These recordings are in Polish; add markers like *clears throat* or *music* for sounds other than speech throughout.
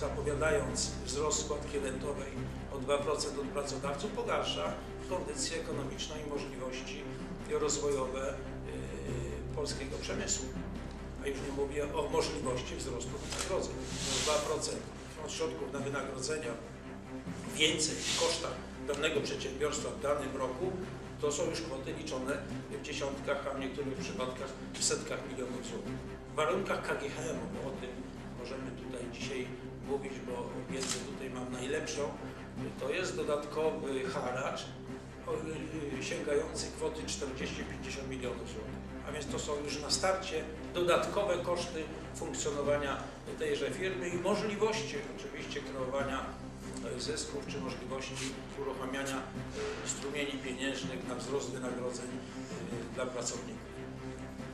zapowiadając wzrost składki rentowej o 2% od pracodawców, pogarsza kondycję ekonomiczną i możliwości rozwojowe yy, polskiego przemysłu. A już nie mówię o możliwości wzrostu wynagrodzeń. No 2% od środków na wynagrodzenia więcej w kosztach danego przedsiębiorstwa w danym roku, to są już kwoty liczone w dziesiątkach, a w niektórych przypadkach w setkach milionów złotych. W warunkach KGHM, bo o tym możemy tutaj dzisiaj mówić, bo wiedzę tutaj mam najlepszą, to jest dodatkowy haracz o, y, sięgający kwoty 40-50 milionów złotych. A więc to są już na starcie dodatkowe koszty funkcjonowania tejże firmy i możliwości oczywiście kreowania e, zysków czy możliwości uruchamiania e, strumieni pieniężnych na wzrost wynagrodzeń e, dla pracowników.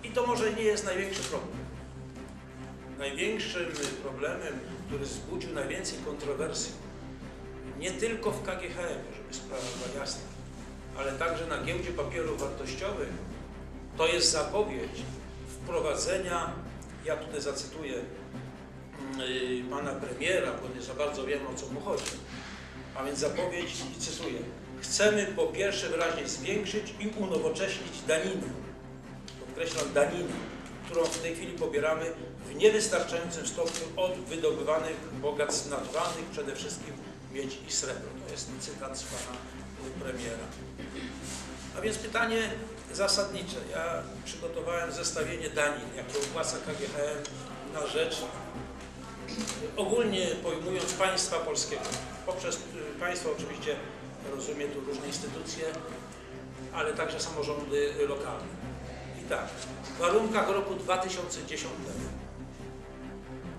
I to może nie jest największy problem. Największym problemem, który wzbudził najwięcej kontrowersji, nie tylko w KGHM, żeby sprawa była jasna, ale także na giełdzie papierów wartościowych, to jest zapowiedź wprowadzenia, ja tutaj zacytuję yy, pana premiera, bo nie za bardzo wiem o co mu chodzi, a więc zapowiedź i cytuję, chcemy po pierwsze wyraźnie zwiększyć i unowocześnić daninę, podkreślam daninę, którą w tej chwili pobieramy w niewystarczającym stopniu od wydobywanych bogactw naturalnych, przede wszystkim miedź i srebro. To jest cytat z pana premiera. A więc pytanie zasadnicze. Ja przygotowałem zestawienie danin, jakie opłaca KGHM na rzecz, ogólnie pojmując państwa polskiego. Poprzez y, państwo oczywiście rozumie tu różne instytucje, ale także samorządy lokalne. Tak, w warunkach roku 2010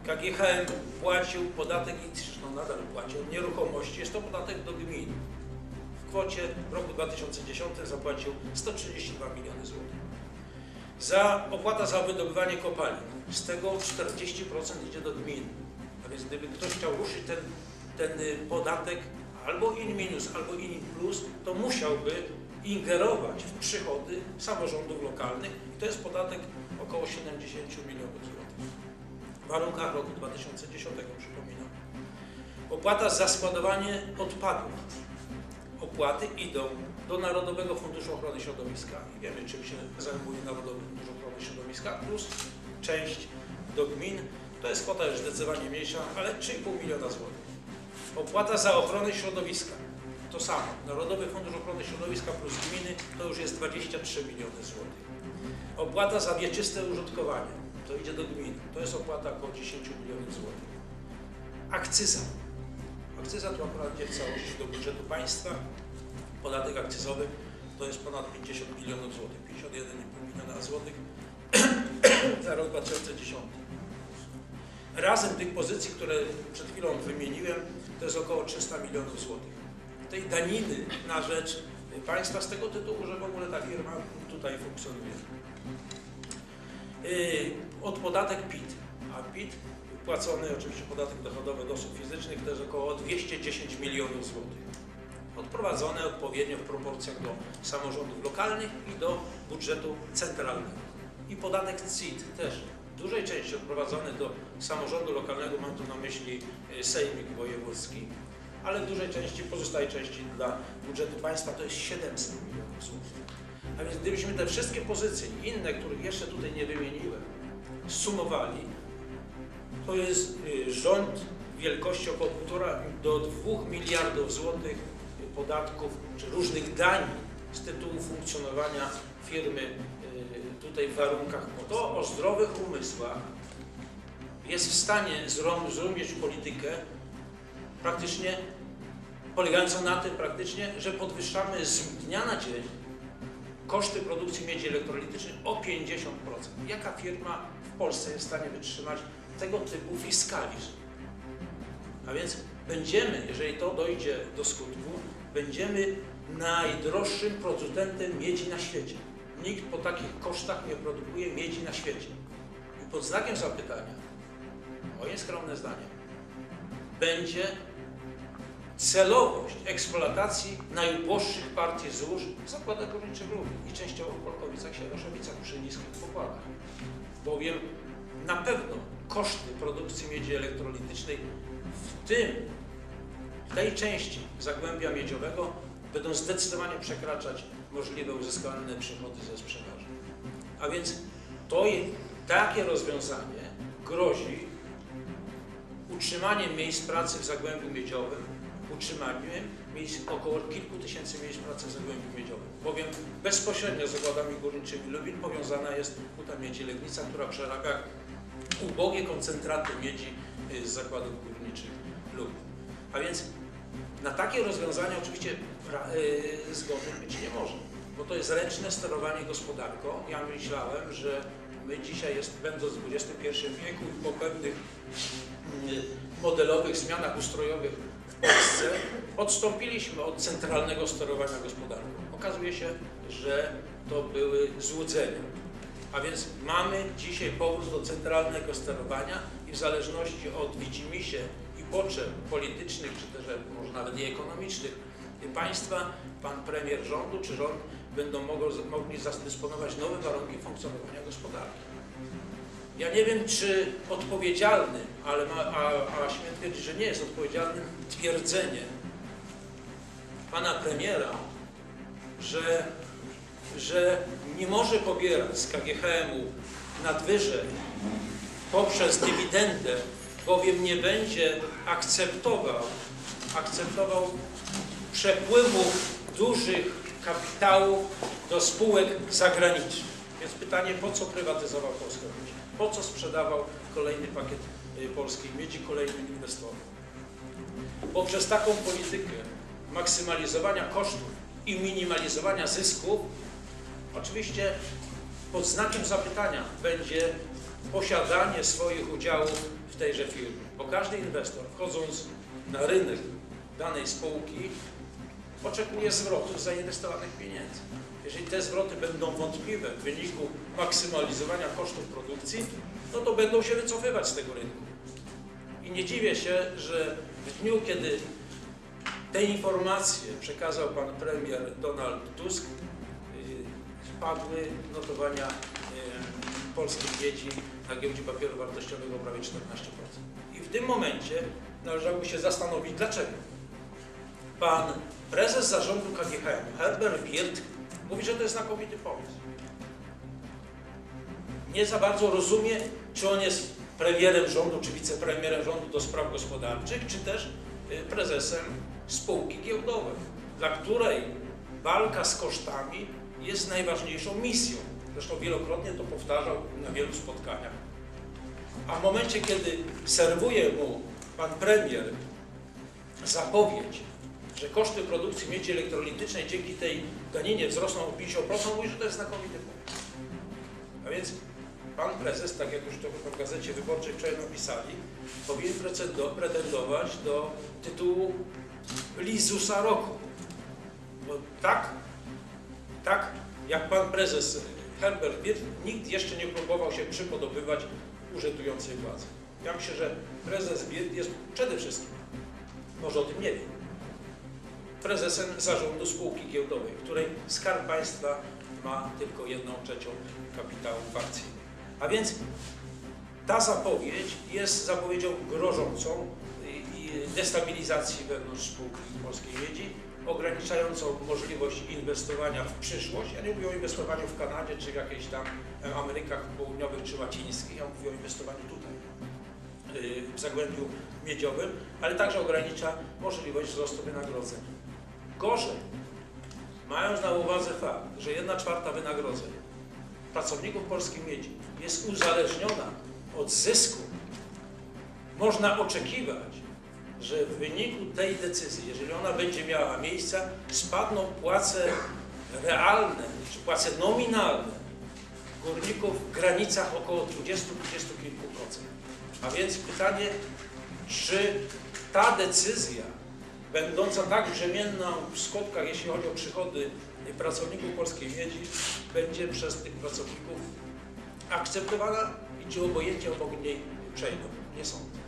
KGHM płacił podatek i zresztą nadal płaci od nieruchomości, jest to podatek do gmin. W kwocie w roku 2010 zapłacił 132 miliony złotych. Za opłata za wydobywanie kopalin, z tego 40% idzie do gmin. A więc gdyby ktoś chciał ruszyć ten, ten y, podatek albo in minus, albo in plus, to musiałby ingerować w przychody samorządów lokalnych i to jest podatek około 70 milionów złotych. W warunkach roku 2010 przypominam. Opłata za składowanie odpadów. Opłaty idą do Narodowego Funduszu Ochrony Środowiska wiemy czym się zajmuje Narodowy Fundusz Ochrony Środowiska, plus część do gmin. To jest kwota już zdecydowanie mniejsza, ale 3,5 miliona złotych. Opłata za ochronę środowiska. To samo. Narodowy Fundusz Ochrony Środowiska plus gminy to już jest 23 miliony złotych. Opłata za wieczyste użytkowanie. To idzie do gminy. To jest opłata około 10 milionów złotych. Akcyza. Akcyza to akurat idzie w całości do budżetu państwa. Podatek akcyzowy to jest ponad 50 milionów złotych. 51,5 miliona złotych *clears throat* za rok 2010. Razem tych pozycji, które przed chwilą wymieniłem, to jest około 300 milionów złotych. Tej daniny na rzecz państwa z tego tytułu, że w ogóle ta firma tutaj funkcjonuje. Yy, Od podatek PIT, a PIT płacony oczywiście podatek dochodowy od osób fizycznych jest około 210 milionów złotych. Odprowadzone odpowiednio w proporcjach do samorządów lokalnych i do budżetu centralnego. I podatek CIT też w dużej części odprowadzony do samorządu lokalnego, mam tu na myśli y, sejmik wojewódzki, ale w dużej części, pozostałej części dla budżetu państwa to jest 700 milionów złotych. A więc gdybyśmy te wszystkie pozycje, inne, których jeszcze tutaj nie wymieniłem, sumowali, to jest y, rząd wielkości około 1,5 do 2 miliardów złotych podatków czy różnych danin z tytułu funkcjonowania firmy y, tutaj w warunkach. To o zdrowych umysłach jest w stanie zro- zrozumieć politykę praktycznie polegającą na tym praktycznie, że podwyższamy z dnia na dzień koszty produkcji miedzi elektrolitycznej o 50%. Jaka firma w Polsce jest w stanie wytrzymać tego typu fiskalizm? A więc będziemy, jeżeli to dojdzie do skutku, będziemy najdroższym producentem miedzi na świecie. Nikt po takich kosztach nie produkuje miedzi na świecie. I pod znakiem zapytania, moje skromne zdanie, będzie celowość eksploatacji najuboższych partii złóż w zakładach górniczych Lublin i częściowo w Polkowicach, Sieroszowicach przy niskich pokładach. Bowiem na pewno koszty produkcji miedzi elektrolitycznej w tym, w tej części Zagłębia Miedziowego będą zdecydowanie przekraczać możliwe uzyskane przychody ze sprzedaży. A więc to takie rozwiązanie grozi utrzymaniem miejsc pracy w Zagłębiu Miedziowym, utrzymaniem miejsc, około kilku tysięcy miejsc pracy w Zagłębiu Miedziowym. Bowiem bezpośrednio z zakładami górniczymi Lubin powiązana jest Huta Miedzi Legnica, która przerabia ubogie koncentraty miedzi y, z zakładów górniczych Lubin. A więc na takie rozwiązania oczywiście y, zgody być nie może, bo to jest ręczne sterowanie gospodarką. Ja myślałem, że my dzisiaj, jest, będąc w XXI wieku po pewnych y, modelowych zmianach ustrojowych Polsce, odstąpiliśmy od centralnego sterowania gospodarką. Okazuje się, że to były złudzenia. A więc mamy dzisiaj powrót do centralnego sterowania i w zależności od widzimisię i potrzeb politycznych, czy też może nawet i ekonomicznych państwa, pan premier rządu czy rząd będą mogli zadysponować nowe warunki funkcjonowania gospodarki. Ja nie wiem, czy odpowiedzialnym, ale ma, a, a śmiem twierdzić, że nie jest odpowiedzialnym twierdzenie pana premiera, że, że nie może pobierać z KGHM-u nadwyżek poprzez dywidendę, bowiem nie będzie akceptował, akceptował przepływu dużych kapitałów do spółek zagranicznych. Więc pytanie, po co prywatyzował Miedź? Po co sprzedawał kolejny pakiet y, polskiej miedzi kolejnym inwestorom? Poprzez taką politykę maksymalizowania kosztów i minimalizowania zysków, oczywiście pod znakiem zapytania będzie posiadanie swoich udziałów w tejże firmie. Bo każdy inwestor wchodząc na rynek danej spółki oczekuje zwrotów zainwestowanych pieniędzy. Jeżeli te zwroty będą wątpliwe w wyniku maksymalizowania kosztów produkcji, no to będą się wycofywać z tego rynku. I nie dziwię się, że w dniu, kiedy te informacje przekazał pan premier Donald Tusk, yy, spadły notowania yy, polskiej miedzi na giełdzie papieru wartościowego o prawie 14%. I w tym momencie należałoby się zastanowić, dlaczego. Pan prezes zarządu KGHM, Herbert Wirth, mówi, że to jest znakomity pomysł. Nie za bardzo rozumie, czy on jest premierem rządu, czy wicepremierem rządu do spraw gospodarczych, czy też y, prezesem spółki giełdowej, dla której walka z kosztami jest najważniejszą misją. Zresztą wielokrotnie to powtarzał na wielu spotkaniach. A w momencie, kiedy serwuje mu pan premier zapowiedź, że koszty produkcji miedzi elektrolitycznej dzięki tej daninie wzrosną o 50%, mówi, że to jest znakomity pomysł. A więc pan prezes, tak jak już to w Gazecie Wyborczej wczoraj napisali, powinien pretendo- pretendować do tytułu Lizusa Roku. Bo tak, tak jak pan prezes Herbert Wirth, nikt jeszcze nie próbował się przypodobywać urzędującej władzy. Ja myślę, że prezes Wirth jest przede wszystkim, może o tym nie wie, prezesem zarządu spółki giełdowej, w której Skarb Państwa ma tylko jedną trzecią kapitału w akcji. A więc ta zapowiedź jest zapowiedzią grożącą destabilizacji wewnątrz spółki Polskiej Miedzi, ograniczającą możliwość inwestowania w przyszłość. Ja nie mówię o inwestowaniu w Kanadzie, czy w jakichś tam e, Amerykach Południowych, czy Łacińskich, ja mówię o inwestowaniu tutaj, y, w Zagłębiu Miedziowym, ale także ogranicza możliwość wzrostu wynagrodzeń. Gorzej, mając na uwadze fakt, że jedna czwarta wynagrodzeń pracowników polskiej miedzi jest uzależniona od zysku, można oczekiwać, że w wyniku tej decyzji, jeżeli ona będzie miała miejsce, spadną płace realne czy płace nominalne górników w granicach około 20-20 kilku procent. A więc pytanie, czy ta decyzja, będąca tak brzemienną w skutkach, jeśli chodzi o przychody pracowników polskiej miedzi, będzie przez tych pracowników akceptowana i czy obojętnie obok niej przejdą? Nie sądzę.